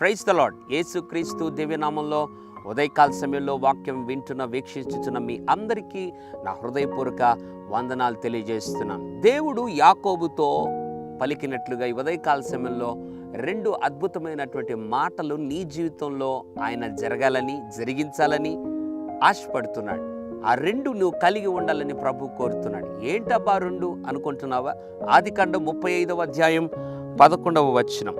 Praise the lord యేసుక్రీస్తు దివ్యనామంలో ఉదయకాల సమయంలో వాక్యం వింటున్న వీక్షించుతున్న మీ అందరికీ నా హృదయపూర్వక వందనాలు తెలియజేస్తున్నాను. దేవుడు యాకోబుతో పలికినట్లుగా ఈ ఉదయకాల సమయంలో రెండు అద్భుతమైనటువంటి మాటలు నీ జీవితంలో ఆయన జరగాలని జరిగించాలని ఆశపడుతున్నాడు. ఆ రెండు నువ్వు కలిగి ఉండాలని ప్రభు కోరుతున్నాడు. ఏంటబ్బా రెండు అనుకుంటున్నావా? ఆదికాండం ముప్పై ఐదవ అధ్యాయం పదకొండవ వచనం.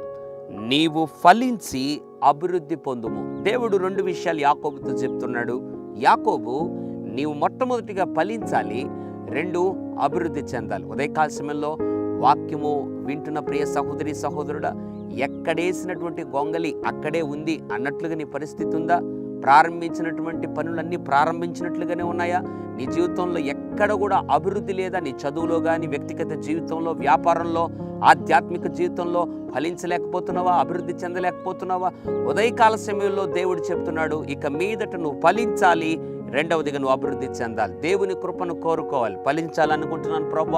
నీవు ఫలించి అభివృద్ధి పొందుము. దేవుడు రెండు విషయాలు యాకోబుతో చెప్తున్నాడు. యాకోబు నీవు మొట్టమొదటిగా ఫలించాలి రెండు అభివృద్ధి చెందాలి. ఉదయకాల సమయంలో వాక్యము వింటున్న ప్రియ సహోదరి సహోదరుడా ఎక్కడేసినటువంటి గొంగలి అక్కడే ఉంది అన్నట్లుగా నీ పరిస్థితి ఉందా? ప్రారంభించినటువంటి పనులన్నీ ప్రారంభించినట్లుగానే ఉన్నాయా? నీ జీవితంలో ఎక్కడ కూడా అభివృద్ధి లేదా నీ చదువులో కానీ వ్యక్తిగత జీవితంలో వ్యాపారంలో ఆధ్యాత్మిక జీవితంలో ఫలించలేకపోతున్నావా? అభివృద్ధి చెందలేకపోతున్నావా? ఉదయకాల సమయంలో దేవుడు చెప్తున్నాడు ఇక మీదట నువ్వు ఫలించాలి రెండవదిగా నువ్వు అభివృద్ధి చెందాలి. దేవుని కృపను కోరుకోవాలి. ఫలించాలనుకుంటున్నాను ప్రభు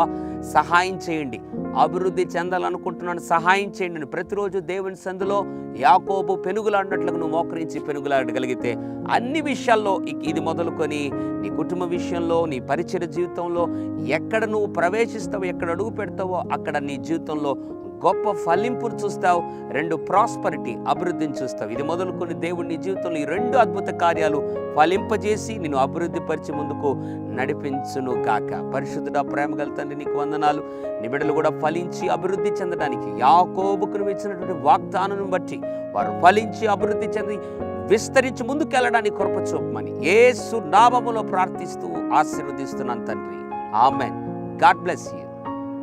సహాయం చేయండి. అభివృద్ధి చెందాలనుకుంటున్నాను సహాయం చేయండి అని ప్రతిరోజు దేవుని సందులో యాకోబు పెనుగులాడినట్లుగా నువ్వు మోకరించి పెనుగులాడగలిగితే అన్ని విషయాల్లో ఇది మొదలుకొని నీ కుటుంబ విషయంలో నీ పరిచయ జీవితంలో ఎక్కడ నువ్వు ప్రవేశిస్తావో ఎక్కడ అడుగు పెడతావో అక్కడ నీ జీవితంలో గొప్ప ఫలింపును చూస్తావు రెండు ప్రాస్పరిటీ అభివృద్ధిని చూస్తావు. ఇది మొదలుకొని దేవుడు నీ జీవితంలో ఈ రెండు అద్భుత కార్యాలు ఫలింపజేసి నిన్ను అభివృద్ధి పరిచి ముందుకు నడిపించును కాక పరిశుద్ధుడ ప్రేమ గల తండ్రి నీకు వందనాలు. నిబిడలు కూడా ఫలించి అభివృద్ధి చెందడానికి యాకోబుకు నువ్వు ఇచ్చినటువంటి వాగ్దానం బట్టి వారు ఫలించి అభివృద్ధి చెంది విస్తరించి ముందుకెళ్ళడానికి కృప చూపమని ఏసు నామములో ప్రార్థిస్తూ ఆశీర్వదిస్తున్నాను తండ్రి. ఆమెన్. God bless you.